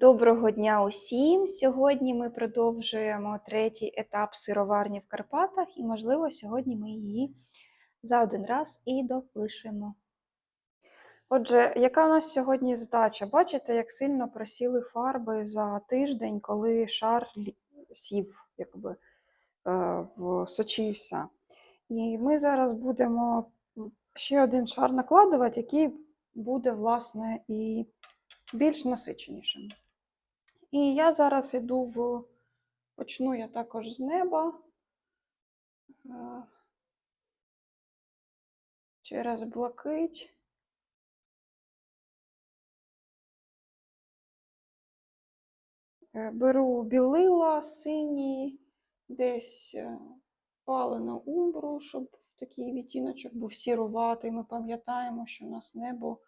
Доброго дня усім! Сьогодні ми продовжуємо третій етап сироварні в Карпатах, і, можливо, сьогодні ми її за один раз і допишемо. Отже, яка у нас сьогодні задача? Бачите, як сильно просіли фарби за тиждень, коли шар сів, якби е, всочився. І ми зараз будемо ще один шар накладувати, який буде, власне, і більш насиченішим. І я зараз іду в. Почну я також з неба. е, Через блакить. Е, Беру білила синій, десь е, палену умбру, щоб такий відтіночок був сіруватий. Ми пам'ятаємо, що у нас небо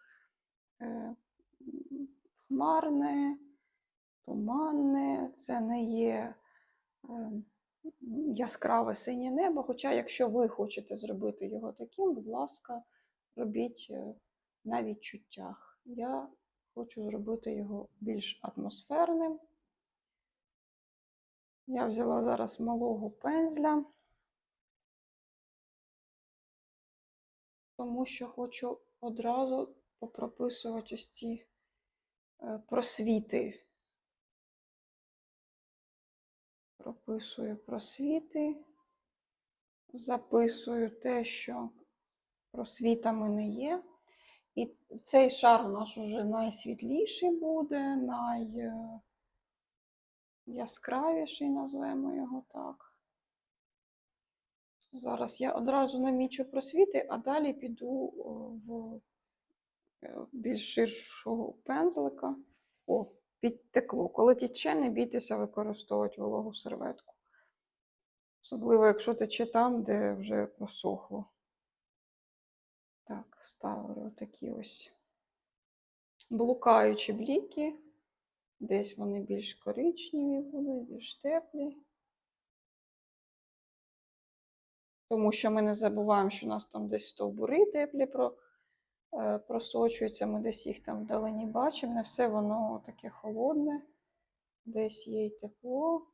хмарне, туманне, це не є е, яскраве синє небо. Хоча, якщо ви хочете зробити його таким, будь ласка, робіть е, на відчуттях. Я хочу зробити його більш атмосферним. Я взяла зараз малого пензля, тому що хочу одразу попрописувати ось ці е, просвіти. Прописую просвіти, записую те, що просвітами не є. І цей шар у нас уже найсвітліший буде, найяскравіший, назвемо його так. Зараз я одразу намічу просвіти, а далі піду в е, більш ширшого пензлика. О, підтекло. Коли тече, не бійтеся використовувати вологу серветку. Особливо, якщо тече там, де вже просохло. Так, ставлю такі ось блукаючі бліки. Десь вони більш коричневі будуть, більш теплі. Тому що ми не забуваємо, що у нас там десь стовбури теплі про, просочуються, ми десь їх там вдалині бачимо. Не все воно таке холодне. Десь є й тепло.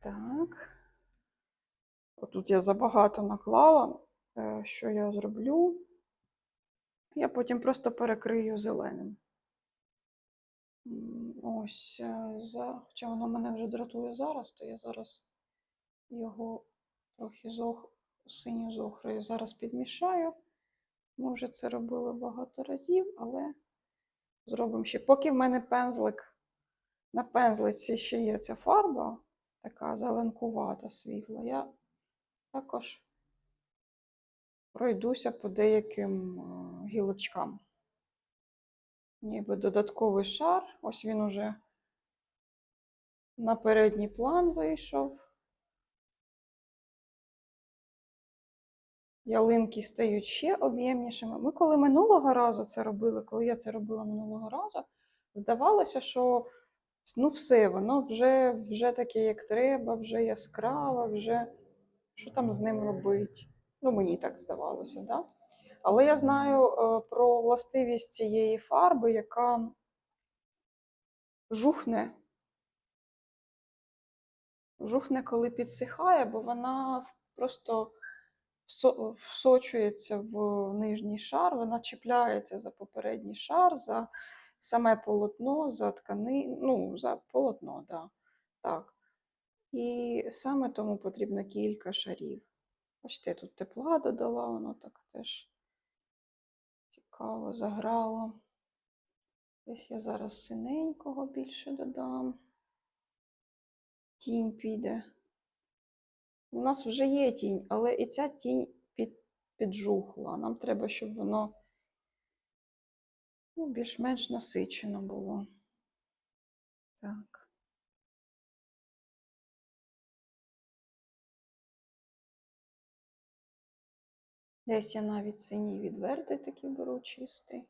Так. Отут я забагато наклала. Е, Що я зроблю? Я потім просто перекрию зеленим. Ось, е, за... хоча воно мене вже дратує зараз, то я зараз його трохи зох... синю з охрою зараз підмішаю. Ми вже це робили багато разів, але зробимо ще. Поки в мене пензлик, на пензлиці ще є ця фарба, така зеленкувата світла, я також пройдуся по деяким е, гілочкам. Ніби додатковий шар. Ось він уже на передній план вийшов. Ялинки стають ще об'ємнішими. Ми коли минулого разу це робили, коли я це робила минулого разу, здавалося, що ну все, воно вже, вже таке, як треба, вже яскраве, вже що там з ним робить. Ну, мені так здавалося, да? Але я знаю е, про властивість цієї фарби, яка жухне. Жухне, коли підсихає, бо вона просто всочується в нижній шар, вона чіпляється за попередній шар, за саме полотно, за ткани, ну, за полотно, да. так. І саме тому потрібно кілька шарів. Бачите, тут тепла додала, воно так теж цікаво заграло. Десь я зараз синенького більше додам. Тінь піде. У нас вже є тінь, але і ця тінь під, піджухла. Нам треба, щоб воно ну, більш-менш насичено було. Так. Десь я навіть синій відвертий такий беру чистий.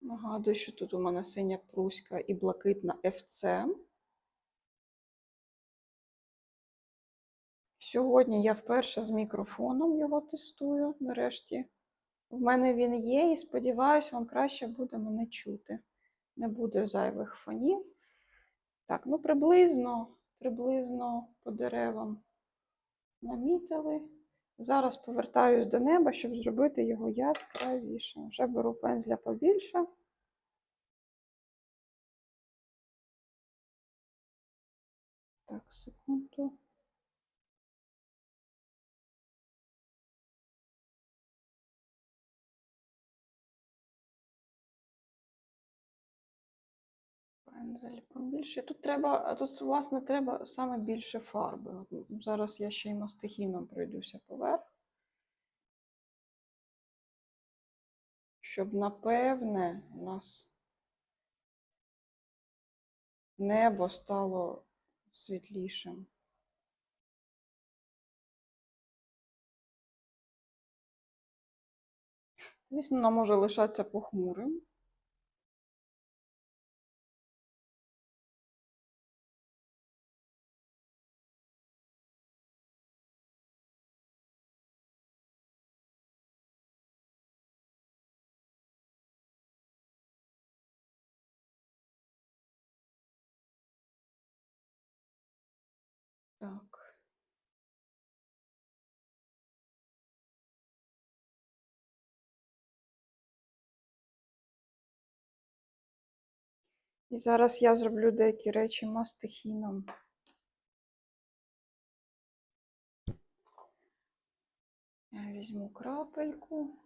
Нагадую, що тут у мене синя пруська і блакитна FC. Сьогодні я вперше з мікрофоном його тестую. Нарешті в мене він є, і сподіваюся, вам краще буде мене чути. не буде зайвих фонів. Так, ну приблизно, приблизно по деревам намітили. Зараз повертаюсь до неба, щоб зробити його яскравіше. Вже беру пензля побільше. Так, секунду. Пензель побільше. Тут треба, тут, власне, треба саме більше фарби. Зараз я ще й мастихіном пройдуся поверх. Щоб напевне у нас небо стало світлішим. Звісно, воно може лишатися похмурим. Так. І зараз я зроблю деякі речі мастихіном. Я візьму крапельку.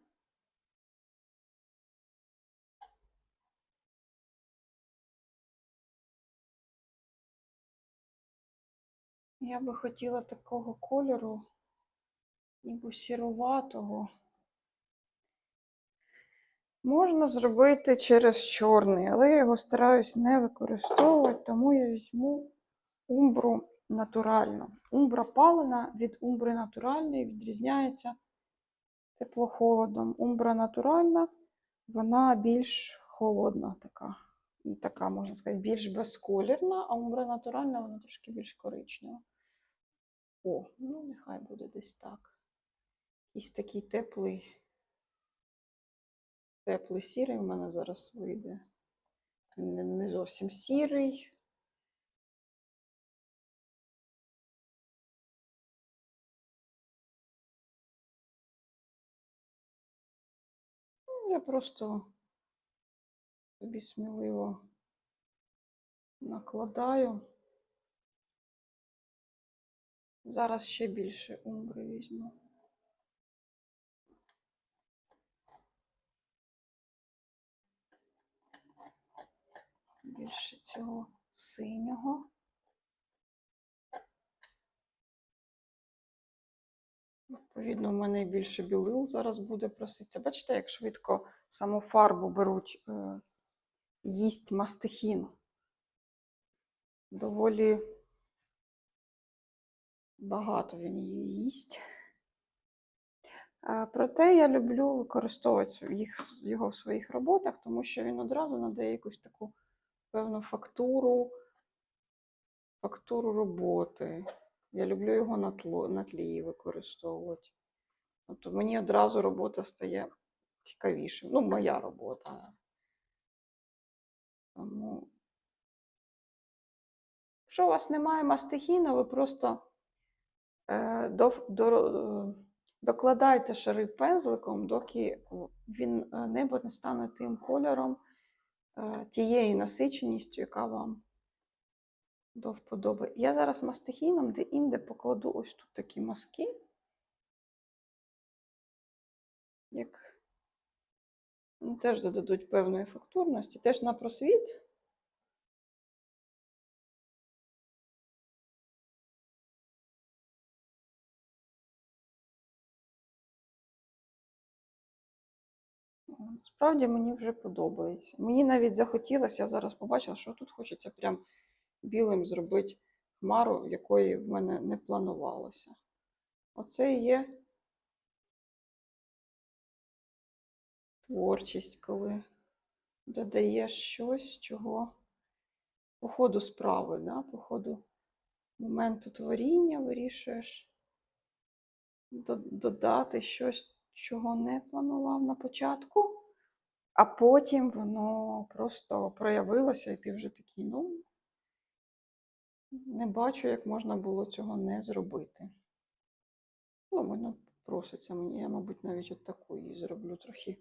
Я би хотіла такого кольору, ніби сіруватого. Можна зробити через чорний, але я його стараюсь не використовувати, тому я візьму умбру натуральну. Умбра палена від умбри натуральної відрізняється теплохолодом. Умбра натуральна, вона більш холодна така. І така, можна сказати, більш безколірна, а умбра натуральна, вона трошки більш коричнева. О, ну нехай буде десь так. Якийсь такий теплий, теплий сірий у мене зараз вийде. Не, не зовсім сірий. Ну, Я просто собі сміливо накладаю. Зараз ще більше умбри візьму. Більше цього синього. Відповідно, у мене більше білил зараз буде проситися. Бачите, як швидко саму фарбу беруть, е, їсть мастихін. Доволі багато він її їсть. Проте я люблю використовувати його в своїх роботах, тому що він одразу надає якусь таку певну фактуру, фактуру роботи. Я люблю його на, тло, на тлі використовувати. Тобто мені одразу робота стає цікавішим. Ну, моя робота. Тому, якщо у вас немає мастихіна, ви просто е, до, до, е, докладайте шари пензликом, доки він е, небо не стане тим кольором, е, тією насиченістю, яка вам до вподоби. Я зараз мастихіном де-інде покладу ось тут такі маски. Як вони теж додадуть певної фактурності, теж на просвіт. Справді мені вже подобається. Мені навіть захотілося, я зараз побачила, що тут хочеться прям білим зробити хмару, якої в мене не планувалося. Оце і є творчість, коли додаєш щось, чого по ходу справи, да? по ходу моменту творіння вирішуєш додати щось, чого не планував на початку, а потім воно просто проявилося, і ти вже такий, ну, не бачу, як можна було цього не зробити. Ну, воно проситься мені. Я, мабуть, навіть от таку її зроблю трохи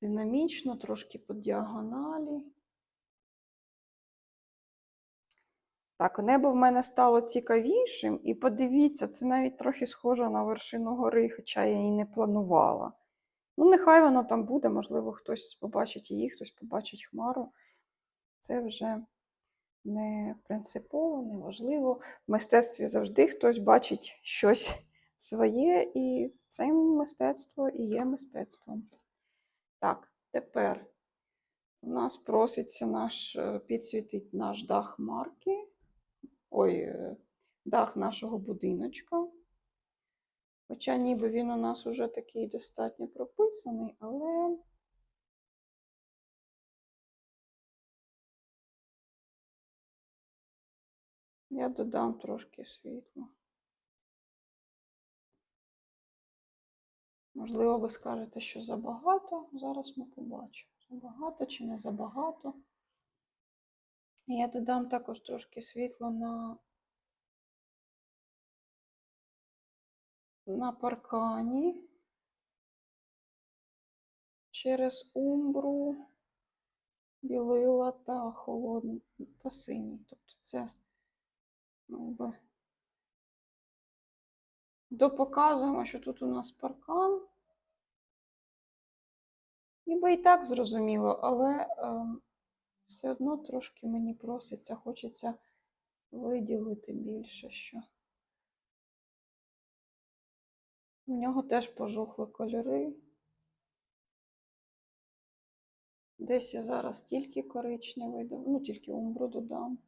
динамічно, трошки по діагоналі. Так, небо в мене стало цікавішим, і подивіться, це навіть трохи схоже на вершину гори, хоча я її не планувала. Ну, нехай воно там буде, можливо, хтось побачить її, хтось побачить хмару. Це вже не принципово, не важливо. В мистецтві завжди хтось бачить щось своє, і це мистецтво і є мистецтвом. Так, тепер у нас проситься наш е, підсвітить наш дах марки. Ой, е, дах нашого будиночка. Хоча ніби він у нас уже такий достатньо прописаний, але я додам трошки світла. Можливо, ви скажете, що забагато. Зараз ми побачимо. Забагато чи не забагато. Я додам також трошки світла на, на паркані через умбру, білила та холодний та синій. Тобто це ну, би, допоказуємо, що тут у нас паркан. Ніби і так зрозуміло, але ем, все одно трошки мені проситься, хочеться виділити більше що. У нього теж пожухли кольори. Десь я зараз тільки коричневий, ну тільки умбру додам.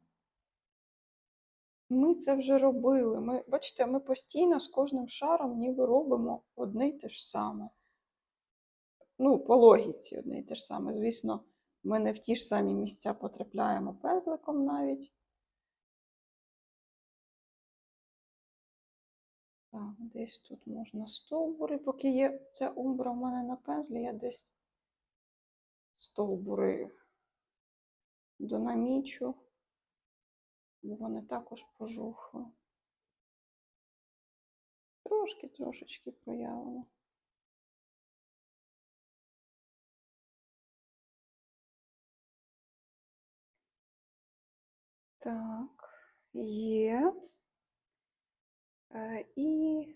Ми це вже робили. Ми, бачите, ми постійно з кожним шаром ніби робимо одне й те ж саме. Ну, по логіці одне й те ж саме. Звісно, ми не в ті ж самі місця потрапляємо пензликом навіть. Так, десь тут можна стовбури. Поки є ця умбра в мене на пензлі, я десь стовбури донамічу, вони також пожухли. Трошки, трошечки проявимо. Так, є. Е, І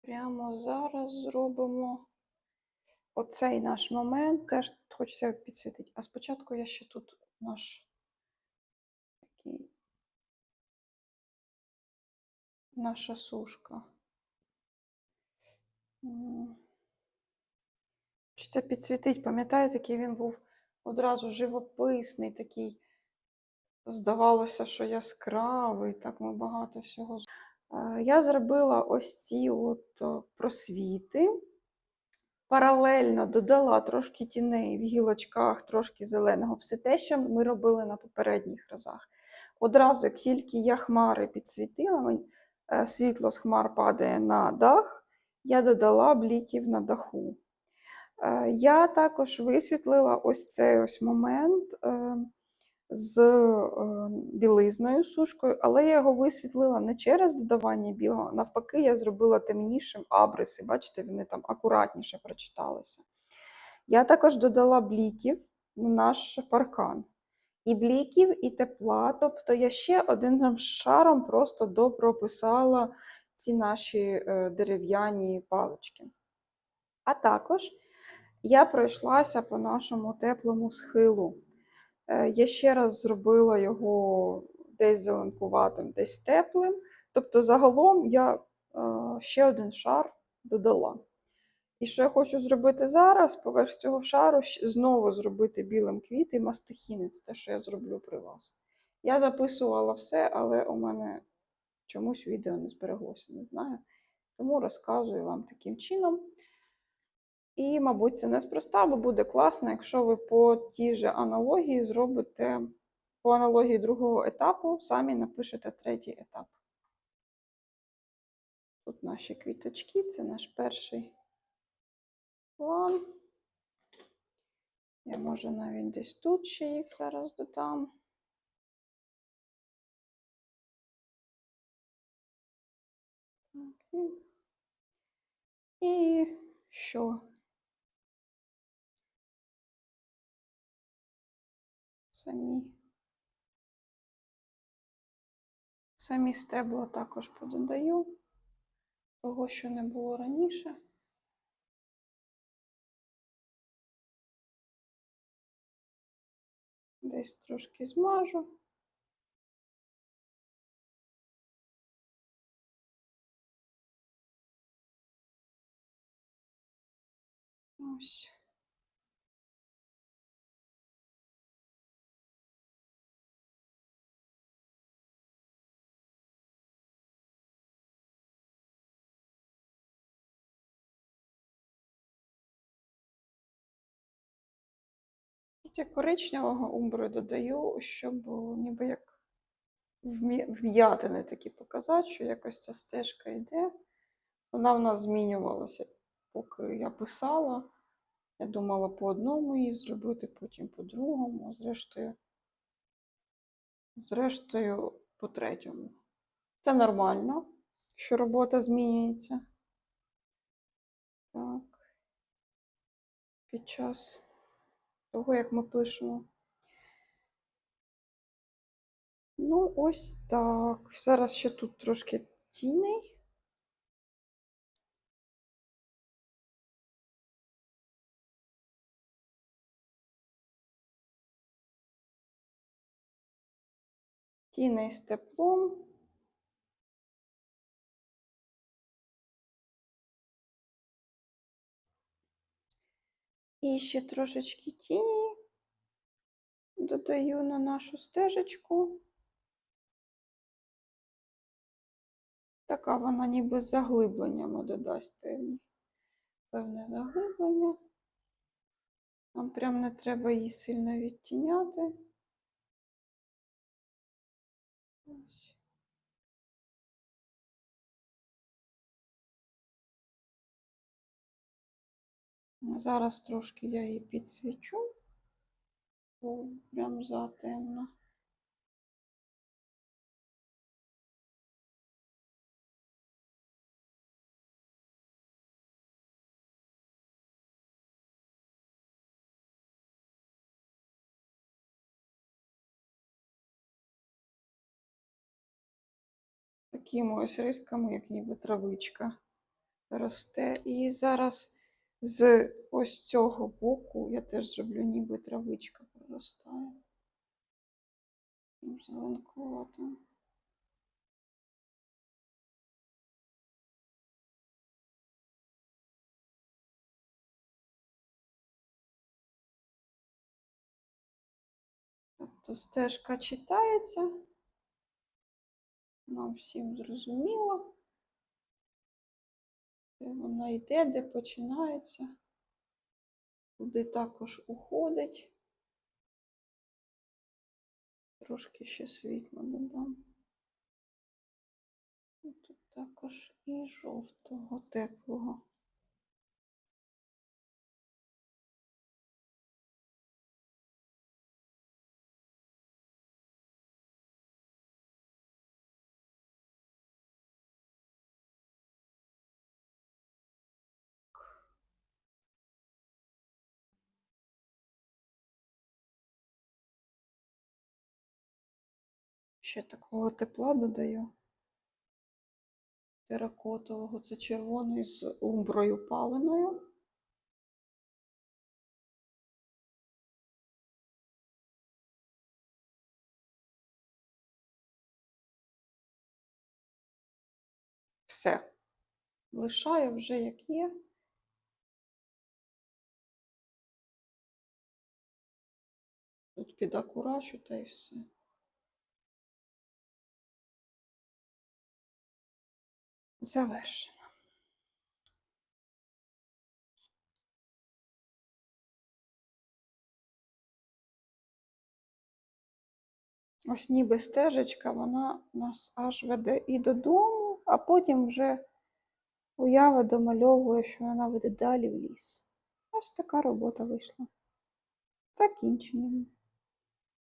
прямо зараз зробимо оцей наш момент. Теж хочеться підсвітити. А спочатку я ще тут наш такий наша сушка. М. Хочеться підсвітити. Пам'ятаєте, який він був одразу живописний, такий. Здавалося, що яскравий, так ми багато всього. Е, Я зробила ось ці от просвіти. Паралельно додала трошки тіней в гілочках, трошки зеленого. Все те, що ми робили на попередніх разах. Одразу, як тільки я хмари підсвітила, мені, е, світло з хмар падає на дах, я додала бліків на даху. Е, Я також висвітлила ось цей ось момент. е, з е, білизною сушкою, але я його висвітлила не через додавання білого, навпаки, я зробила темнішим абриси. Бачите, вони там акуратніше прочиталися. Я також додала бліків на наш паркан. І бліків, і тепла. Тобто я ще одним шаром просто допрописала ці наші е, дерев'яні палички. А також я пройшлася по нашому теплому схилу. Е, Я ще раз зробила його десь зеленкуватим, десь теплим. Тобто, загалом я е, ще один шар додала. І що я хочу зробити зараз, поверх цього шару знову зробити білим квіти і мастихіни. Це те, що я зроблю при вас. Я записувала все, але у мене чомусь відео не збереглося, не знаю. Тому розказую вам таким чином. І, мабуть, це неспроста, бо буде класно, якщо ви по тій же аналогії зробите по аналогії другого етапу, самі напишете третій етап. Тут наші квіточки, це наш перший план. Я можу навіть десь тут ще їх зараз додам. Так, і що? Самі. Самі стебла також пододаю того, що не було раніше. Десь трошки змажу. Ось. Я коричневого умбру додаю, щоб ніби як вм'ятини такі показати, що якось ця стежка йде. Вона в нас змінювалася, поки я писала. Я думала по одному її зробити, потім по другому, а зрештою, зрештою, по третьому. Це нормально, що робота змінюється. Так. Під час того, як ми пишемо. Ну, ось так. Зараз ще тут трошки тіней. Тіней з теплом. І ще трошечки тіні додаю на нашу стежечку. Така вона ніби з заглибленнями додасть певні, певне заглиблення. Нам прям не треба її сильно відтіняти. Зараз трошки я її підсвічу, бо прям затемно. Такими ось рисками, як ніби травичка росте. І зараз з ось цього боку я теж зроблю, ніби травичка проростає. Таким Зеленкуватим. Тобто стежка читається. Нам всім зрозуміло. Де вона йде, де починається, куди також уходить. Трошки ще світло додам. Тут також і жовтого, теплого. Ще такого тепла додаю. Теракотового. Це червоний з умброю паленою. Все. Лишаю вже як є. Тут підакурачу та й все. Завершено. Ось ніби стежечка, вона нас аж веде і додому, а потім вже уява домальовує, що вона веде далі в ліс. Ось така робота вийшла. Закінчуємо.